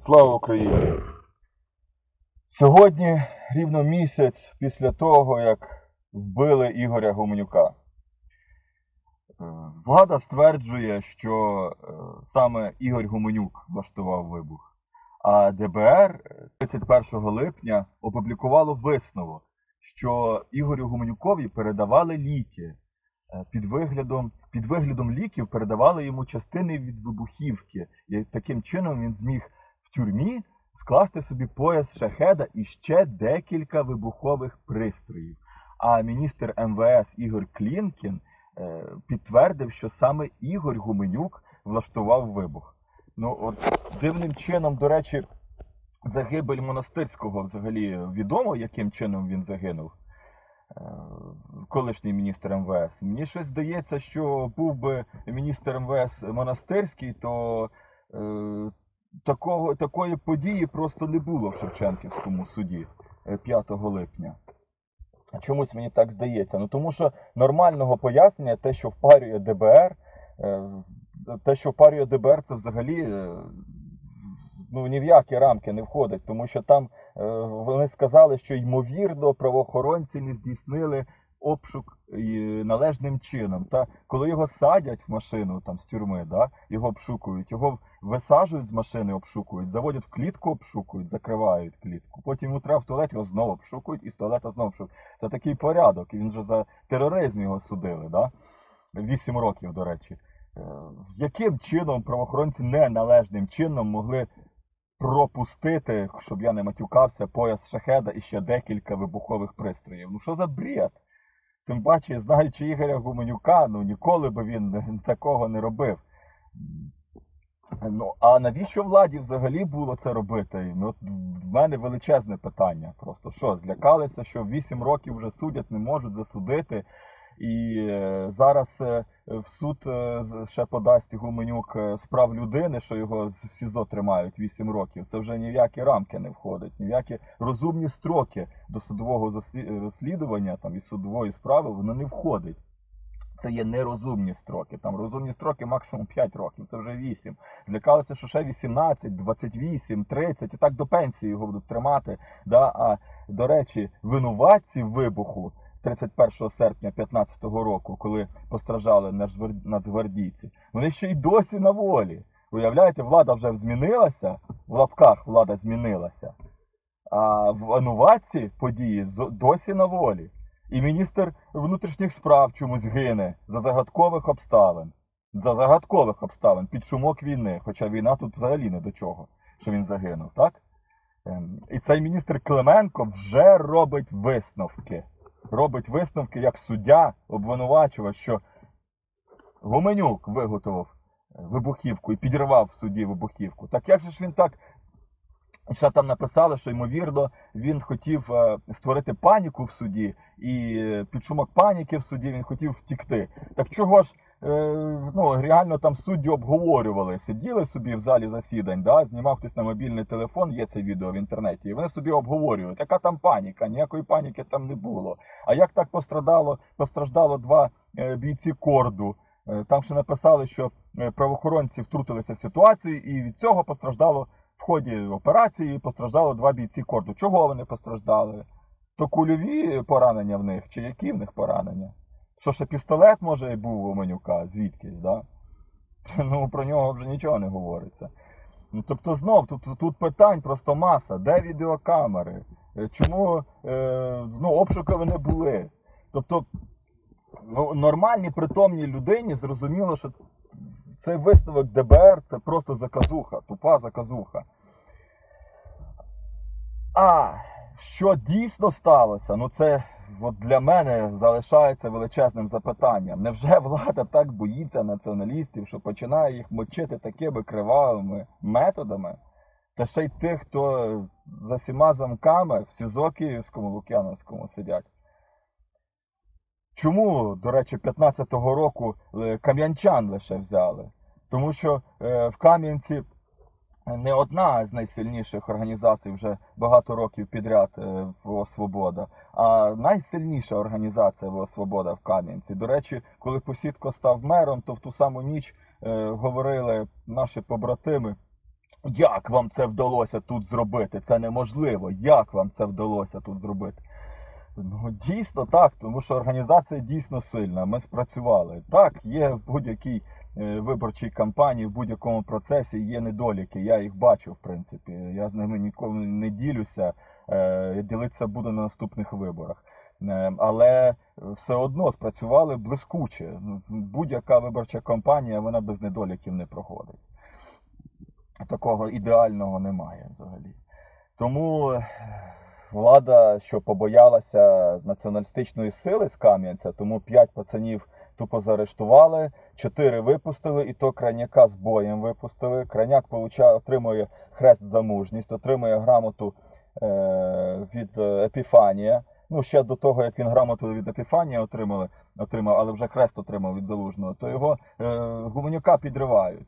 Слава Україні! Сьогодні рівно місяць після того, як вбили Ігоря Гуменюка. Е, Влада стверджує, що е, саме Ігор Гуменюк влаштував вибух. А ДБР е, 31 липня опублікувало висновок, що Ігорю Гуменюкові передавали ліки. Е, Під виглядом, під виглядом ліків передавали йому частини від вибухівки. І таким чином він зміг тюрмі скласти собі пояс шахеда і ще декілька вибухових пристроїв. А міністр МВС Ігор Клінкін е, підтвердив, що саме Ігор Гуменюк влаштував вибух. Ну, от дивним чином, до речі, загибель монастирського взагалі відомо, яким чином він загинув. Е, Колишній міністр МВС. Мені щось здається, що був би міністр МВС монастирський, то е, такого, такої події просто не було в Шевченківському суді е, 5 липня. Чомусь мені так здається. Ну тому що нормального пояснення, те, що впарює ДБР, е, те, що впарює ДБР, це взагалі е, ну, ні в які рамки не входить, тому що там е, вони сказали, що ймовірно правоохоронці не здійснили обшук належним чином. Та коли його садять в машину там з тюрми, да, його обшукують, його висаджують з машини, обшукують, заводять в клітку, обшукують, закривають клітку. Потім треба в туалет його знову обшукують і з туалета знову обшукують. Це такий порядок. Він же за тероризм його судили, да? Вісім років, до речі. Е, Яким чином правоохоронці неналежним чином могли пропустити, щоб я не матюкався, пояс шахеда і ще декілька вибухових пристроїв? Ну що за бред? Тим паче, знаючи Ігоря Гуменюка, ну ніколи би він такого не робив. Ну, а навіщо владі взагалі було це робити? Ну, в мене величезне питання. Просто що, злякалися, що 8 років вже судять, не можуть засудити. І е, зараз е, в суд е, ще подасть Гуменюк справ людини, що його з- СІЗО тримають 8 років. Це вже ні в які рамки не входить, ні в які розумні строки до судового розслідування там і судової справи воно не входить. Це є нерозумні строки. Там розумні строки максимум 5 років, це вже 8. Злякалися, що ще 18, 28, 30 і так до пенсії його будуть тримати. Да? А до речі, винуватці вибуху 31 серпня 2015 року, коли постраждали нацгвар- нацгвардійці, вони ще й досі на волі. Уявляєте, влада вже змінилася, в лапках влада змінилася. А винуватці події досі на волі. І міністр внутрішніх справ чомусь гине за загадкових обставин. За загадкових обставин під шумок війни, хоча війна тут взагалі не до чого, що він загинув, так? Ем, І цей міністр Клименко вже робить висновки. Робить висновки як суддя, обвинувачувач, що Гуменюк виготовив е, вибухівку і підірвав в суді вибухівку. Так як же ж він так ще там написали, що ймовірно він хотів е, створити паніку в суді, і е, під шумок паніки в суді він хотів втікти. Так чого ж е, ну, реально там судді обговорювали, сиділи собі в залі засідань, да, знімав хтось на мобільний телефон, є це відео в інтернеті, і вони собі обговорюють, яка там паніка, ніякої паніки там не було. А як так пострадало, постраждало два бійці корду? Там ще написали, що правоохоронці втрутилися в ситуацію, і від цього постраждало в ході операції постраждало два бійці корду. Чого вони постраждали? То кульові поранення в них, чи які в них поранення? Що ще пістолет може і був у Менюка, звідкись, да? Ну про нього вже нічого не говориться. Ну, тобто знов тут, тут питань просто маса. Де відеокамери? Е, Чому е, ну, обшуки вони були? Тобто ну, нормальній притомній людині зрозуміло, що цей висновок ДБР це просто заказуха, тупа заказуха. А що дійсно сталося? Ну це от для мене залишається величезним запитанням. Невже влада так боїться націоналістів, що починає їх мочити такими кривавими методами? Та ще й тих, хто за всіма замками в СІЗО Київському Лук'яновському сидять. Чому, до речі, 15-го року е, кам'янчан лише взяли? Тому що е, в Кам'янці не одна з найсильніших організацій вже багато років підряд е, ВО Свобода, а найсильніша організація ВО Свобода в Кам'янці. До речі, коли Посідко став мером, то в ту саму ніч е, говорили наші побратими Як вам це вдалося тут зробити? Це неможливо. Як вам це вдалося тут зробити? Ну, дійсно так, тому що організація дійсно сильна. Ми спрацювали. Так, є в будь-якій е, виборчій кампанії, в будь-якому процесі є недоліки. Я їх бачу, в принципі. Я з ними ніколи не ділюся. Е, ділитися буду на наступних виборах. Е, Але все одно спрацювали блискуче. Будь-яка виборча кампанія, вона без недоліків не проходить. Такого ідеального немає взагалі. Тому влада, що побоялася націоналістичної сили з Кам'янця, тому п'ять пацанів тупо заарештували, чотири випустили, і то краняка з боєм випустили. Краняк получає, отримує хрест за мужність, отримує грамоту е, від е, Епіфанія. Ну, ще до того, як він грамоту від Епіфанія отримали, отримав, але вже хрест отримав від Залужного, то його е, Гуменюка підривають.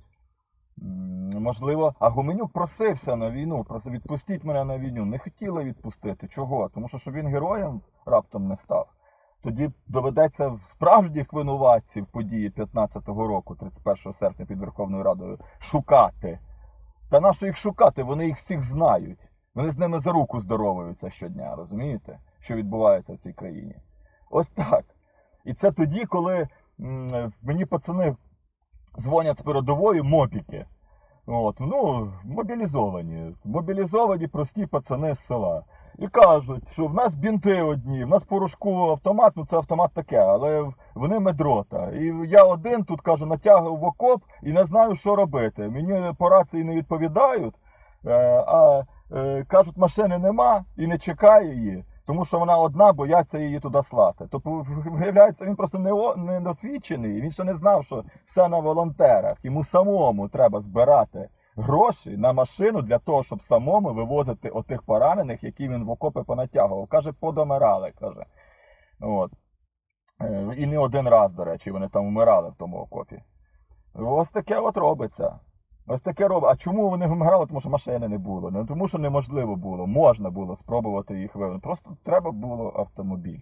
Можливо, а Гуменюк просився на війну, просив відпустіть мене на війну. Не хотіли відпустити. Чого? Тому що щоб він героєм раптом не став. Тоді доведеться в справжніх винуватців події 15-го року, 31 серпня під Верховною Радою, шукати. Та на що їх шукати? Вони їх всіх знають. Вони з ними за руку здоровуються щодня, розумієте, що відбувається в цій країні. Ось так. І це тоді, коли мені пацани дзвонять з передової мопіки. От, ну, мобілізовані. Мобілізовані прості пацани з села. І кажуть, що в нас бінти одні, в нас порошку автомат, ну це автомат таке, але вони медрота. І я один тут кажу, натягав в окоп і не знаю, що робити. Мені по рації не відповідають, е, а е, кажуть, машини нема і не чекає її, тому що вона одна, бояться її туди слати. Тобто, виявляється, він просто не, досвідчений, він ще не знав, що все на волонтерах. Йому самому треба збирати гроші на машину для того, щоб самому вивозити отих поранених, які він в окопи понатягував. Каже, подомирали, каже. От. Е, І не один раз, до речі, вони там вмирали в тому окопі. Ось таке от робиться. Ось таке робить. А чому вони вмирали? Тому що машини не було. Не тому, що неможливо було. Можна було спробувати їх вивезти. Просто треба було автомобіль.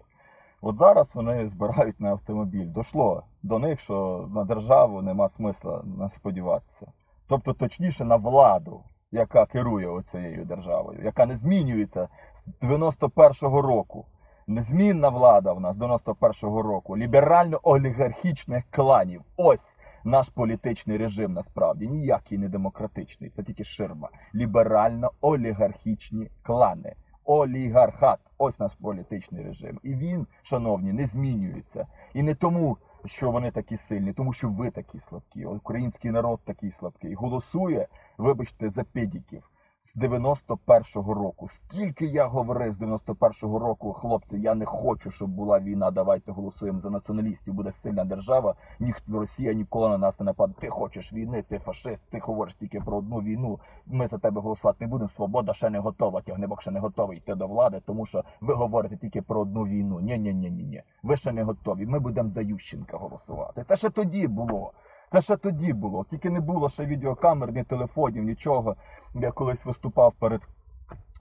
От зараз вони збирають на автомобіль. Дошло до них, що на державу нема смисла сподіватися. Тобто, точніше, на владу, яка керує оцією державою, яка не змінюється з 91-го року. Незмінна влада в нас з 91-го року. Ліберально-олігархічних кланів. Ось наш політичний режим насправді ніякий не демократичний. Це тільки ширма. Ліберально-олігархічні клани. Олігархат. Ось наш політичний режим. І він, шановні, не змінюється. І не тому, що вони такі сильні, тому що ви такі слабкі. Український народ такий слабкий. Голосує, вибачте, за педіків. З 91-го року. Скільки я говорив з 91-го року, хлопці, я не хочу, щоб була війна. Давайте голосуємо за націоналістів. Буде сильна держава. Ніхто Росія ніколи на нас не нападе. Ти хочеш війни, ти фашист, ти говориш тільки про одну війну. Ми за тебе голосувати не будемо. Свобода ще не готова. Тягнебок ще не готовий йти до влади, тому що ви говорите тільки про одну війну. Ні, ні, ні, ні. Ви ще не готові. Ми будемо за Ющенка голосувати. Це ще тоді було. Це ще тоді було. Тільки не було ще відеокамер, ні телефонів, нічого. Я колись виступав перед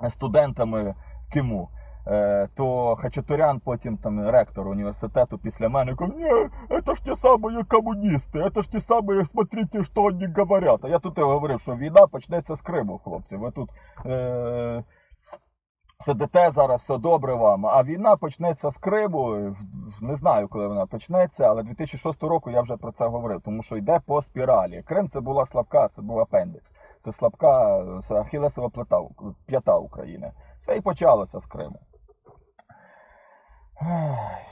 студентами КИМУ. Е, то Хачатурян, потім там ректор університету після мене каже, ні, це ж ті самі комуністи, це ж ті самі, смотрите, що вони говорять. А я тут і говорив, що війна почнеться з Криму, хлопці. Ви тут е, сидите зараз, все добре вам, а війна почнеться з Криму. Не знаю, коли вона почнеться, але 2006 року я вже про це говорив, тому що йде по спіралі. Крим це була слабка, це був апендикс. Це слабка, це Ахілесова плита, п'ята України. Це і почалося з Криму.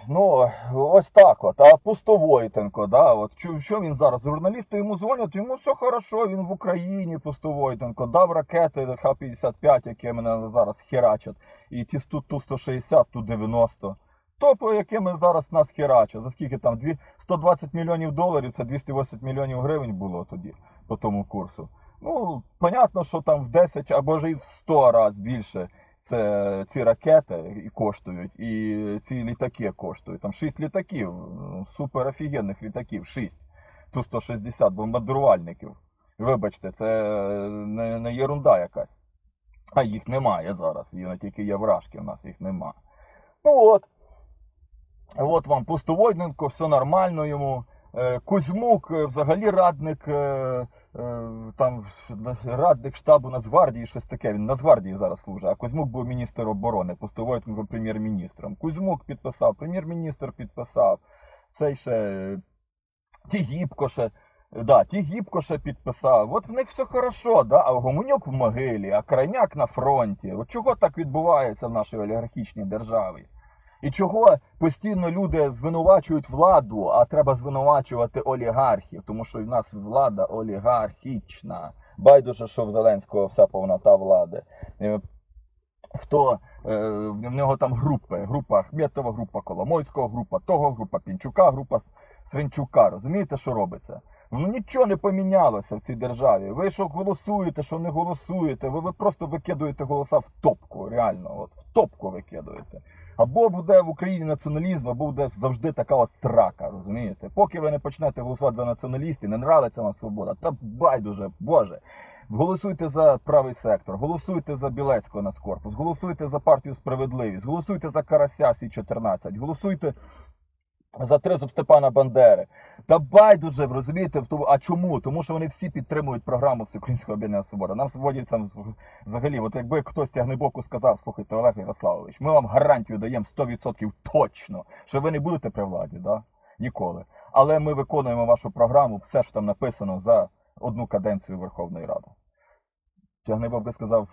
Ну, ось так от. А Пустовойтенко, да, от що, він зараз? Журналісти йому дзвонять, йому все хорошо, він в Україні, Пустовойтенко, дав ракети Х-55, які мене зараз херачать, і ті Ту- Ту-160, Ту-90. То, по якими зараз нас херачать, за скільки там, Дві- 120 мільйонів доларів, це 280 мільйонів гривень було тоді, по тому курсу. Ну, понятно, що там в 10 або ж і в 100 разів більше це ці ракети коштують, і ці літаки коштують. Там 6 літаків, супер офігенних літаків, 6. Ту-160 бомбардувальників. Вибачте, це не, не єрунда якась. А їх немає зараз, є тільки є вражки, в нас їх нема. Ну от. От вам Пустовойненко, все нормально йому. Е, Кузьмук, е, взагалі радник е, там радник штабу Нацгвардії, щось таке. Він Нацгвардії зараз служить, а Кузьмук був міністр оборони, Пустовойтенко був прем'єр-міністром. Кузьмук підписав, прем'єр-міністр підписав. Цей ще е, Тігіпко ще. Да, Тігіпко ще підписав. От в них все хорошо, да? а Гомунюк в могилі, а Крайняк на фронті. От чого так відбувається в нашій олігархічній державі? І чого постійно люди звинувачують владу, а треба звинувачувати олігархів, тому що в нас влада олігархічна. Байдуже, що в Зеленського вся повнота влади. Е, Хто е, в нього там групи, група Ахметова, група Коломойського, група того, група Пінчука, група Свинчука. Розумієте, що робиться? Ну нічого не помінялося в цій державі. Ви що голосуєте, що не голосуєте, ви, ви просто викидуєте голоса в топку, реально, от в топку викидуєте. Або буде в Україні націоналізм, або буде завжди така ось срака, розумієте? Поки ви не почнете голосувати за націоналістів, не нравиться вам свобода, та байдуже, Боже. Голосуйте за правий сектор, голосуйте за Білецького нацкорпус, голосуйте за партію Справедливість, голосуйте за Карася Сі 14, голосуйте за тризуб Степана Бандери. Та байдуже, розумієте, а чому? Тому що вони всі підтримують програму Всеукраїнського об'єднання Свобода. Нам свободівцям взагалі, от якби хтось тягнебоку сказав, слухайте, Олег Ярославович, ми вам гарантію даємо 100% точно, що ви не будете при владі, да? ніколи. Але ми виконуємо вашу програму, все, що там написано за одну каденцію Верховної Ради. Тягнебок би сказав,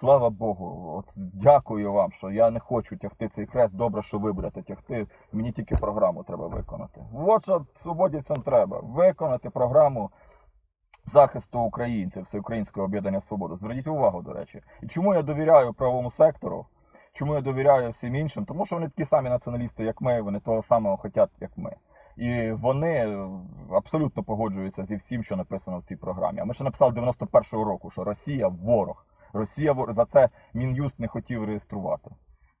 слава Богу, от дякую вам, що я не хочу тягти цей хрест. Добре, що ви будете тягти. Мені тільки програму треба виконати. От що свободівцям треба виконати програму захисту українців, Всеукраїнського об'єднання Свобода. Зверніть увагу, до речі. І чому я довіряю правому сектору? Чому я довіряю всім іншим? Тому що вони такі самі націоналісти, як ми, вони того самого хочуть, як ми. І вони е, абсолютно погоджуються зі всім, що написано в цій програмі. А ми ще написали 91-го року, що Росія ворог. Росія ворог. за це Мін'юст не хотів реєструвати.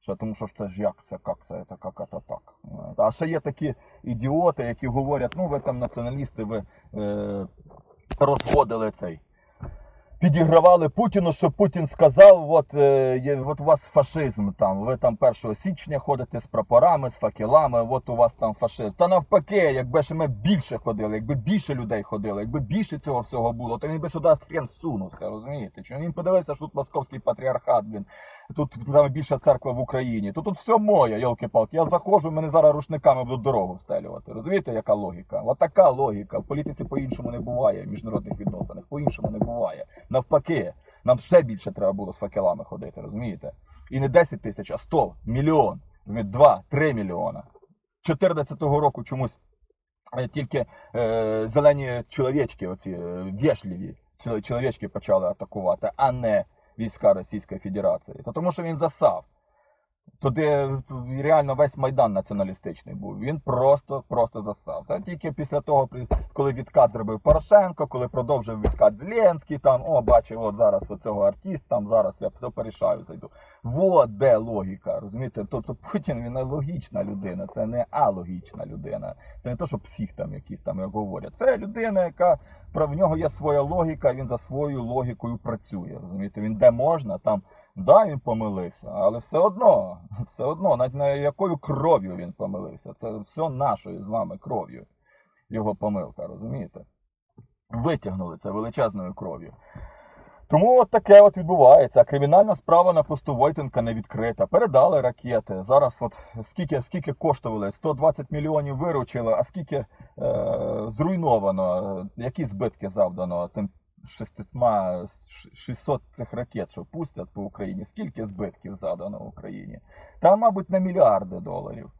Ще тому що ж це ж як це, як це, це як це так. Е, А ще є такі ідіоти, які говорять, ну ви там націоналісти, ви е, розводили цей. Підігравали Путіну, що Путін сказав, от, е, от у вас фашизм там, ви там 1 січня ходите з прапорами, з факелами, от у вас там фашизм. Та навпаки, якби ж ми більше ходили, якби більше людей ходили, якби більше цього всього було, то він би сюди хрен сунувся, розумієте? Чи він подивився, що тут московський патріархат, блін, тут саме більша церква в Україні. Тут тут все моє, йолки-палки. Я заходжу, мене зараз рушниками будуть дорогу встелювати. Розумієте, яка логіка? От така логіка. В політиці по-іншому не буває, в міжнародних відносинах по-іншому не буває. Навпаки, нам ще більше треба було з факелами ходити, розумієте? І не 10 тисяч, а 100, мільйон, розумієте, 2, 3 мільйона. 14-го року чомусь е, тільки е, зелені чоловічки, оці е, вежливі чол- чоловічки почали атакувати, а не війська Російської Федерації. То тому що він засав. Туди реально весь майдан націоналістичний був. Він просто просто засав. Та тільки після того, коли відкат зробив Порошенко, коли продовжив відкат Зеленський, там, о, бачив, от зараз оцього артист, там зараз я все порішаю, зайду. Вот де логіка. Розумієте? Тобто Путін він логічна людина, це не алогічна людина. Це не то, що псих там якісь там як говорять. Це людина, яка про в нього є своя логіка, він за своєю логікою працює. Розумієте, він де можна, там да, він помилився, але все одно, все одно, навіть на якою кров'ю він помилився. Це все нашою з вами кров'ю. Його помилка, розумієте? Витягнули це величезною кров'ю. Тому от таке от відбувається. Кримінальна справа на посту Войтенка не відкрита. Передали ракети. Зараз от скільки, скільки коштували? 120 мільйонів виручили, а скільки е, зруйновано, е, які збитки завдано тим шестьма, ш- 600 цих ракет, що пустять по Україні, скільки збитків завдано Україні? Там, мабуть, на мільярди доларів.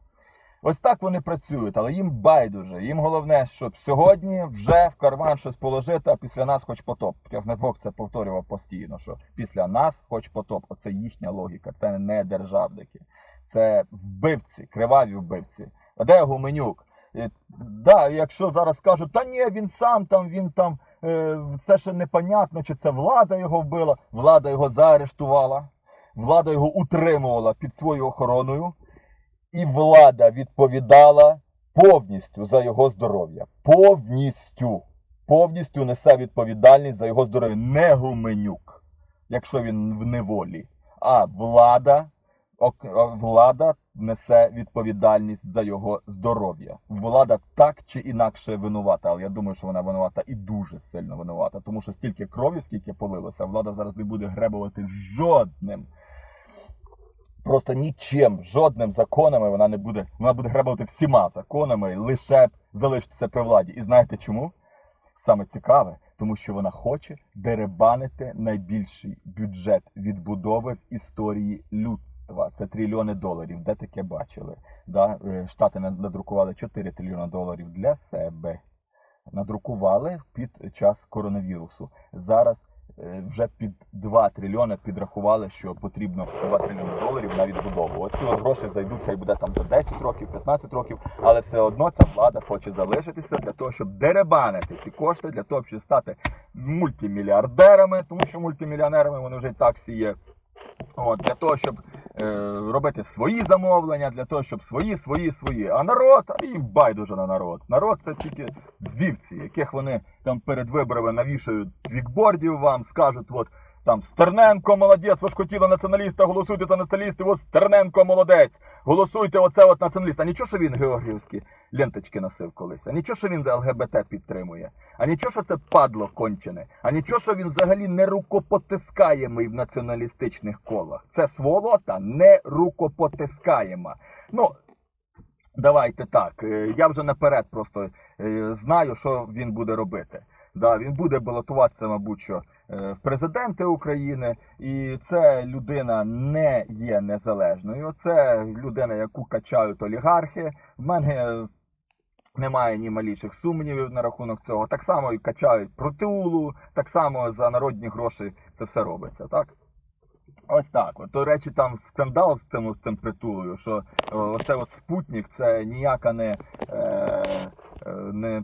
Ось так вони працюють, але їм байдуже. Їм головне, щоб сьогодні вже в карман щось положити, а після нас хоч потоп. Тягнебок це повторював постійно, що після нас хоч потоп. Оце їхня логіка. Це не державники. Це вбивці, криваві вбивці. А де Гуменюк? Е, Да, якщо зараз кажуть, та ні, він сам там, він там, е, це ще непонятно, чи це влада його вбила. Влада його заарештувала, влада його утримувала під своєю охороною і влада відповідала повністю за його здоров'я. Повністю. Повністю несе відповідальність за його здоров'я. Не Гуменюк, якщо він в неволі, а влада влада несе відповідальність за його здоров'я. Влада так чи інакше винувата, але я думаю, що вона винувата і дуже сильно винувата, тому що стільки крові, скільки полилося, влада зараз не буде гребувати жодним. Просто нічим, жодним законами вона не буде. Вона буде гребувати всіма законами, лише залишитися при владі. І знаєте чому? Саме цікаве, тому що вона хоче деребанити найбільший бюджет відбудови в історії людства. Це трильйони доларів. Де таке бачили? Да? е, Штати над- надрукували 4 трильйони доларів для себе. Надрукували під час коронавірусу. Зараз е, вже під 2 трильйони підрахували, що потрібно 2 трильйони доларів на відбудову. От гроші зайдуть, хай буде там за 10 років, 15 років, але все одно ця влада хоче залишитися для того, щоб деребанити ці кошти, для того, щоб стати мультимільярдерами, тому що мультимільйонерами вони вже і так всі є. От, для того, щоб робити свої замовлення, для того, щоб свої, свої, свої. А народ, а їм байдуже на народ. Народ це тільки вівці, яких вони там перед виборами навішають вікбордів вам, скажуть, от там Стерненко молодець, ви ж хотіли націоналіста, голосуйте за націоналістів, от Стерненко молодець, голосуйте оце от націоналіст. А нічого, що він георгіївські ленточки носив колись, а нічого, що він за ЛГБТ підтримує, а нічого, що це падло кончене, а нічого, що він взагалі не рукопотискаємий в націоналістичних колах. Це сволота не рукопотискаєма. Ну, давайте так. е, Я вже наперед просто е, знаю, що він буде робити. Да, він буде балотуватися, мабуть, що е, в президенти України, і це людина не є незалежною. Це людина, яку качають олігархи. В мене немає ні маліших сумнівів на рахунок цього. Так само і качають протиулу, так само за народні гроші це все робиться, так? Ось так. До речі, там скандал з цим, з цим притулою, що е, оце от спутник це ніяка не, е, е, не,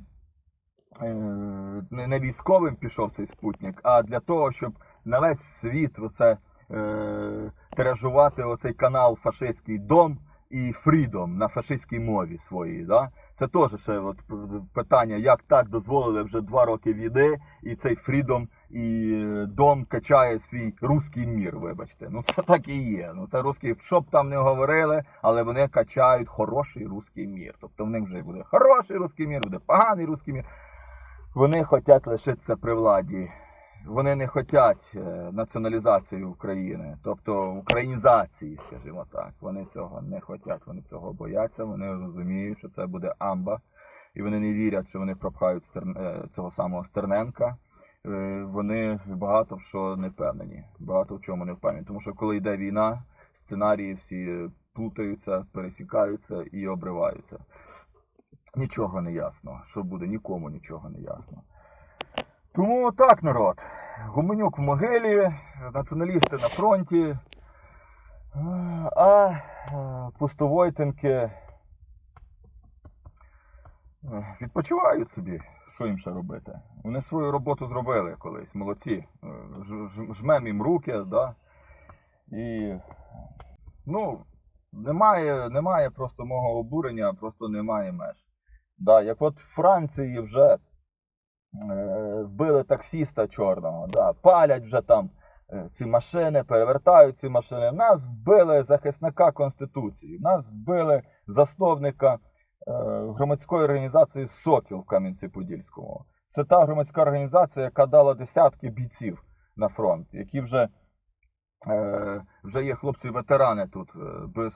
не, не військовим пішов цей спутник, а для того, щоб на весь світ оце, е, тиражувати оцей канал фашистський дом і Фрідом на фашистській мові своїй. Да? Це теж ще от питання, як так дозволили вже два роки війни, і цей Фрідом і е, Дом качає свій руський мір, вибачте. Ну це так і є. Ну це русський, що б там не говорили, але вони качають хороший руський мір. Тобто в них вже буде хороший руський мір, буде поганий руський мір. Вони хочуть лишитися при владі. Вони не хочуть е, націоналізації України, тобто українізації, скажімо так. Вони цього не хочуть, вони цього бояться, вони розуміють, що це буде амба, і вони не вірять, що вони пропхають е, цього самого Стерненка. Е, Вони багато в що не впевнені, багато в чому не впевнені. Тому що коли йде війна, сценарії всі плутаються, пересікаються і обриваються. Нічого не ясно. Що буде, нікому нічого не ясно. Тому так, народ. Гуменюк в могилі, націоналісти на фронті. А е, пустовойтенки е, відпочивають собі. Що їм ще робити? Вони свою роботу зробили колись, молодці. Жмем їм руки, да? І ну, немає, немає просто мого обурення, просто немає меж. Да, як от в Франції вже е, вбили таксіста чорного, да, палять вже там е, ці машини, перевертають ці машини. Нас вбили захисника Конституції, нас вбили засновника е, громадської організації Сокіл в Кам'янці-Подільському. Це та громадська організація, яка дала десятки бійців на фронт, які вже, вже є хлопці-ветерани тут без,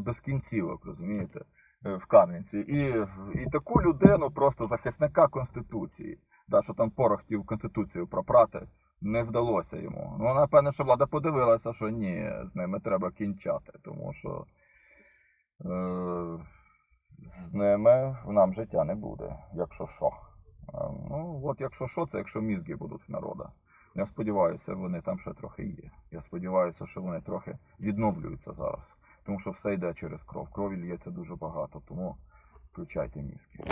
без кінцівок, розумієте? Е, В Кам'янці. І, і таку людину, просто захисника Конституції, да, що там порох хотів Конституцію пропрати, не вдалося йому. Ну, напевно, що влада подивилася, що ні, з ними треба кінчати, тому що е, з ними нам життя не буде, якщо що. Е, Ну, от якщо що, це якщо мізки будуть в народа. Я сподіваюся, вони там ще трохи є. Я сподіваюся, що вони трохи відновлюються зараз. Тому що все йде через кров. Крові лється дуже багато, тому включайте мізки.